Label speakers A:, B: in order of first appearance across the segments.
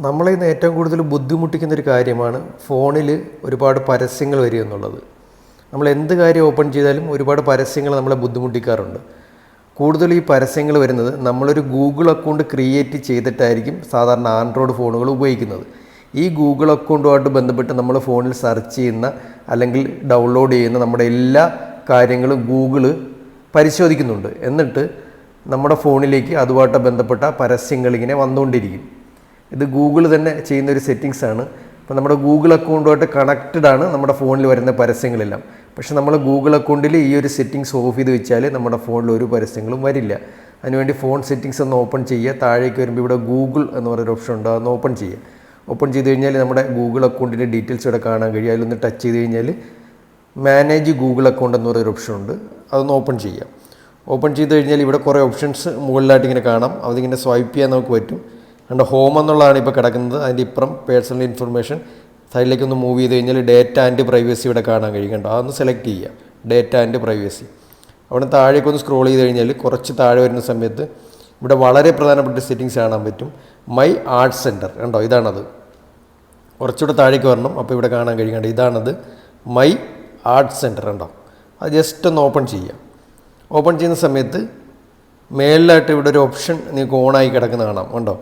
A: നമ്മളെ ഇന്ന് ഏറ്റവും കൂടുതൽ ബുദ്ധിമുട്ടിക്കുന്ന ഒരു കാര്യമാണ് ഫോണിൽ ഒരുപാട് പരസ്യങ്ങൾ വരിക എന്നുള്ളത്. നമ്മൾ എന്ത് കാര്യം ഓപ്പൺ ചെയ്താലും ഒരുപാട് പരസ്യങ്ങൾ നമ്മളെ ബുദ്ധിമുട്ടിക്കാറുണ്ട്. കൂടുതൽ ഈ പരസ്യങ്ങൾ വരുന്നത് നമ്മളൊരു ഗൂഗിൾ അക്കൗണ്ട് ക്രിയേറ്റ് ചെയ്തിട്ടായിരിക്കും സാധാരണ ആൻഡ്രോയിഡ് ഫോണുകൾ ഉപയോഗിക്കുന്നത്. ഈ ഗൂഗിൾ അക്കൗണ്ടുമായിട്ട് ബന്ധപ്പെട്ട് നമ്മൾ ഫോണിൽ സെർച്ച് ചെയ്യുന്ന അല്ലെങ്കിൽ ഡൗൺലോഡ് ചെയ്യുന്ന നമ്മുടെ എല്ലാ കാര്യങ്ങളും ഗൂഗിൾ പരിശോധിക്കുന്നുണ്ട്. എന്നിട്ട് നമ്മുടെ ഫോണിലേക്ക് അതുമായിട്ട് ബന്ധപ്പെട്ട പരസ്യങ്ങൾ ഇങ്ങനെ വന്നുകൊണ്ടിരിക്കും. ഇത് ഗൂഗിൾ തന്നെ ചെയ്യുന്ന ഒരു സെറ്റിങ്സ് ആണ്. അപ്പോൾ നമ്മുടെ ഗൂഗിൾ അക്കൗണ്ടുമായിട്ട് കണക്റ്റഡ് ആണ് നമ്മുടെ ഫോണിൽ വരുന്ന പരസ്യങ്ങളെല്ലാം. പക്ഷേ നമ്മൾ ഗൂഗിൾ അക്കൗണ്ടിൽ ഈ ഒരു സെറ്റിങ്സ് ഓഫ് ചെയ്ത് വെച്ചാൽ നമ്മുടെ ഫോണിൽ ഒരു പരസ്യങ്ങളും വരില്ല. അതിനുവേണ്ടി ഫോൺ സെറ്റിങ്സ് ഒന്ന് ഓപ്പൺ ചെയ്യുക. താഴേക്ക് വരുമ്പോൾ ഇവിടെ ഗൂഗിൾ എന്ന് പറയുന്ന ഓപ്ഷൻ ഉണ്ട്. അതൊന്ന് ഓപ്പൺ ചെയ്യുക. ഓപ്പൺ ചെയ്ത് കഴിഞ്ഞാൽ നമ്മുടെ ഗൂഗിൾ അക്കൗണ്ടിന്റെ ഡീറ്റെയിൽസ് ഇവിടെ കാണാൻ കഴിയും. അതിലൊന്ന് ടച്ച് ചെയ്ത് കഴിഞ്ഞാൽ മാനേജ് ഗൂഗിൾ അക്കൗണ്ട് എന്ന് പറയുന്ന ഓപ്ഷൻ ഉണ്ട്. അതൊന്ന് ഓപ്പൺ ചെയ്യാം ഓപ്പൺ ചെയ്ത് കഴിഞ്ഞാൽ ഇവിടെ കുറേ ഓപ്ഷൻസ് മുകളിലായിട്ട് ഇങ്ങനെ കാണാം. അതിങ്ങനെ സ്വൈപ്പ് ചെയ്യാൻ നമുക്ക് പറ്റും. കണ്ട ഹോം എന്നുള്ളതാണ് ഇപ്പോൾ കിടക്കുന്നത്. അതിന്റെ ഇപ്പുറം പേഴ്സണൽ ഇൻഫർമേഷൻ സൈഡിലേക്ക് ഒന്ന് മൂവ് ചെയ്ത് കഴിഞ്ഞാൽ ഡേറ്റ ആൻഡ് പ്രൈവസി ഇവിടെ കാണാൻ കഴിയും. കണ്ടോ? അതൊന്ന് സെലക്ട് ചെയ്യുക. ഡേറ്റ ആൻഡ് പ്രൈവസി അവിടെ താഴേക്ക് ഒന്ന് സ്ക്രോൾ ചെയ്ത് കഴിഞ്ഞാൽ കുറച്ച് താഴെ വരുന്ന സമയത്ത് ഇവിടെ വളരെ പ്രധാനപ്പെട്ട സെറ്റിങ്സ് കാണാൻ പറ്റും. മൈ ആർട്ട് സെന്റർ കണ്ടോ? ഇതാണത്. കുറച്ചുകൂടെ താഴേക്ക് വരണം. അപ്പോൾ ഇവിടെ കാണാൻ കഴിയും. കണ്ടോ? ഇതാണത്. മൈ ആർട്ട് സെന്റർ കണ്ടോ? അത് ജസ്റ്റ് ഒന്ന് ഓപ്പൺ ചെയ്യാം ഓപ്പൺ ചെയ്യുന്ന സമയത്ത് മേളിലായിട്ട് ഇവിടെ ഒരു ഓപ്ഷൻ നിങ്ങൾക്ക് ഓണായി കിടക്കുന്ന കാണാം. കണ്ടോ?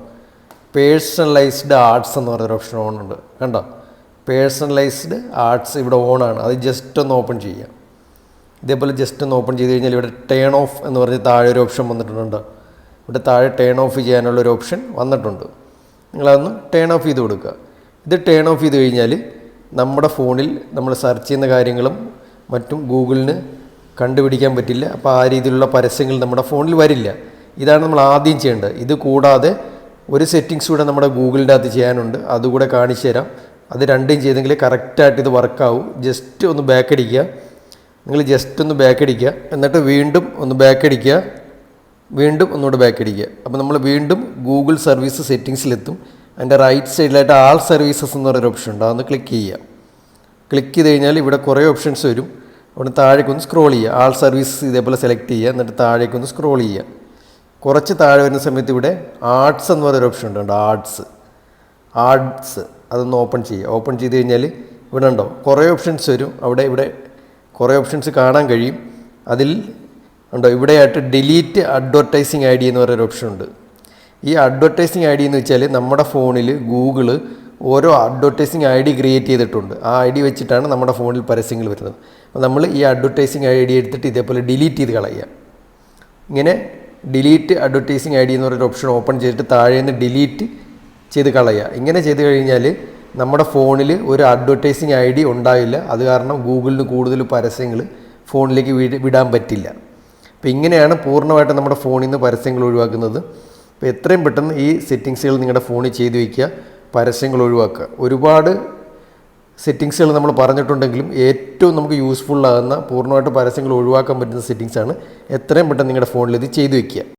A: പേഴ്സണലൈസ്ഡ് ആർട്സ് എന്ന് പറഞ്ഞൊരു ഓപ്ഷൻ ഓൺ ഉണ്ട്. കണ്ടോ? പേഴ്സണലൈസ്ഡ് ആർട്സ് ഇവിടെ ഓണാണ് അത് ജസ്റ്റ് ഒന്ന് ഓപ്പൺ ചെയ്യാം. ഇതേപോലെ ജസ്റ്റ് ഒന്ന് ഓപ്പൺ ചെയ്ത് കഴിഞ്ഞാൽ ഇവിടെ ടേൺ ഓഫ് എന്ന് പറഞ്ഞ് താഴെ ഒരു ഓപ്ഷൻ വന്നിട്ടുണ്ട്. ഇവിടെ താഴെ ടേൺ ഓഫ് ചെയ്യാനുള്ള ഒരു ഓപ്ഷൻ വന്നിട്ടുണ്ട്. നിങ്ങളതൊന്ന് ടേൺ ഓഫ് ചെയ്ത് കൊടുക്കുക. ഇത് ടേൺ ഓഫ് ചെയ്ത് കഴിഞ്ഞാൽ നമ്മുടെ ഫോണിൽ നമ്മൾ സെർച്ച് ചെയ്യുന്ന കാര്യങ്ങളും മറ്റും ഗൂഗിളിന് കണ്ടുപിടിക്കാൻ പറ്റില്ല. അപ്പോൾ ആ രീതിയിലുള്ള പരസ്യങ്ങൾ നമ്മുടെ ഫോണിൽ വരില്ല. ഇതാണ് നമ്മൾ ആദ്യം ചെയ്യേണ്ടത്. ഇത് കൂടാതെ ഒരു സെറ്റിങ്സ് കൂടെ നമ്മുടെ ഗൂഗിളിന്റെ അകത്ത് ചെയ്യാനുണ്ട്. അതുകൂടെ കാണിച്ചു തരാം. അത് രണ്ടും ചെയ്തെങ്കിൽ കറക്റ്റായിട്ട് ഇത് വർക്കാവും ജസ്റ്റ് ഒന്ന് ബാക്ക് അടിക്കുക. നിങ്ങൾ ജസ്റ്റ് ഒന്ന് ബാക്ക് അടിക്കുക. എന്നിട്ട് വീണ്ടും ഒന്ന് ബാക്ക് അടിക്കുക. വീണ്ടും ഒന്നുകൂടെ ബാക്ക് അടിക്കുക. അപ്പോൾ നമ്മൾ വീണ്ടും ഗൂഗിൾ സർവീസ് സെറ്റിങ്സിലെത്തും അതിന്റെ റൈറ്റ് സൈഡിലായിട്ട് ആൾ സർവീസസ് എന്ന് പറയുന്ന ഓപ്ഷൻ ഉണ്ട്. അതൊന്ന് ക്ലിക്ക് ചെയ്യുക. ക്ലിക്ക് ചെയ്ത് കഴിഞ്ഞാൽ ഇവിടെ കുറേ ഓപ്ഷൻസ് വരും. അവിടെ താഴേക്കൊന്ന് സ്ക്രോൾ ചെയ്യുക. ആൾ സർവീസസ് ഇതേപോലെ സെലക്ട് ചെയ്യുക. എന്നിട്ട് താഴേക്കൊന്ന് സ്ക്രോൾ ചെയ്യുക. കുറച്ച് താഴെ വരുന്ന സമയത്ത് ഇവിടെ ആർട്സ് എന്ന് പറയുന്ന ഓപ്ഷൻ ഉണ്ട് ആർട്സ്. ആർട്സ്. അതൊന്ന് ഓപ്പൺ ചെയ്യുക. ഓപ്പൺ ചെയ്ത് കഴിഞ്ഞാൽ ഇവിടെ ഉണ്ടോ കുറേ ഓപ്ഷൻസ് വരും. അവിടെ ഇവിടെ കുറേ ഓപ്ഷൻസ് കാണാൻ കഴിയും. അതിൽ ഉണ്ടോ ഇവിടെയായിട്ട് ഡിലീറ്റ് അഡ്വർടൈസിങ് ഐ ഡി എന്ന് പറയുന്ന ഓപ്ഷൻ ഉണ്ട്. ഈ അഡ്വർടൈസിങ് ഐ ഡി എന്ന് വെച്ചാൽ നമ്മുടെ ഫോണിൽ ഗൂഗിൾ ഓരോ അഡ്വർടൈസിങ് ഐ ഡി ക്രിയേറ്റ് ചെയ്തിട്ടുണ്ട്. ആ ഐ ഡി വെച്ചിട്ടാണ് നമ്മുടെ ഫോണിൽ പരസ്യങ്ങൾ വരുന്നത്. അപ്പോൾ നമ്മൾ ഈ അഡ്വർടൈസിങ് ഐ ഡി എടുത്തിട്ട് ഇതേപോലെ ഡിലീറ്റ് ചെയ്ത് കളയുക. ഇങ്ങനെ ഡിലീറ്റ് അഡ്വർടൈസിങ് ഐ ഡി എന്ന് പറയുന്ന ഓപ്ഷൻ ഓപ്പൺ ചെയ്തിട്ട് താഴെ നിന്ന് ഡിലീറ്റ് ചെയ്ത് കളയുക ഇങ്ങനെ ചെയ്ത് കഴിഞ്ഞാൽ നമ്മുടെ ഫോണിൽ ഒരു അഡ്വർടൈസിങ് ഐ ഡി ഉണ്ടാവില്ല അത് കാരണം ഗൂഗിളിന് കൂടുതൽ പരസ്യങ്ങൾ ഫോണിലേക്ക് വിടാൻ പറ്റില്ല. അപ്പോൾ ഇങ്ങനെയാണ് പൂർണമായിട്ട് നമ്മുടെ ഫോണിൽ നിന്ന് പരസ്യങ്ങൾ ഒഴിവാക്കുന്നത്. അപ്പോൾ എത്രയും പെട്ടെന്ന് ഈ സെറ്റിങ്സുകൾ നിങ്ങളുടെ ഫോണിൽ ചെയ്ത് വയ്ക്കുക പരസ്യങ്ങൾ ഒഴിവാക്കുക. ഒരുപാട് സെറ്റിങ്സുകൾ നമ്മൾ പറഞ്ഞിട്ടുണ്ടെങ്കിലും ഏറ്റവും നമുക്ക് യൂസ്ഫുൾ ആകുന്ന പൂർണമായിട്ട് പരസ്യങ്ങൾ ഒഴിവാക്കാൻ പറ്റുന്ന സെറ്റിങ്സാണ് എത്രയും പെട്ടെന്ന് നിങ്ങളുടെ ഫോണിൽ ഇത് ചെയ്തു വയ്ക്കുക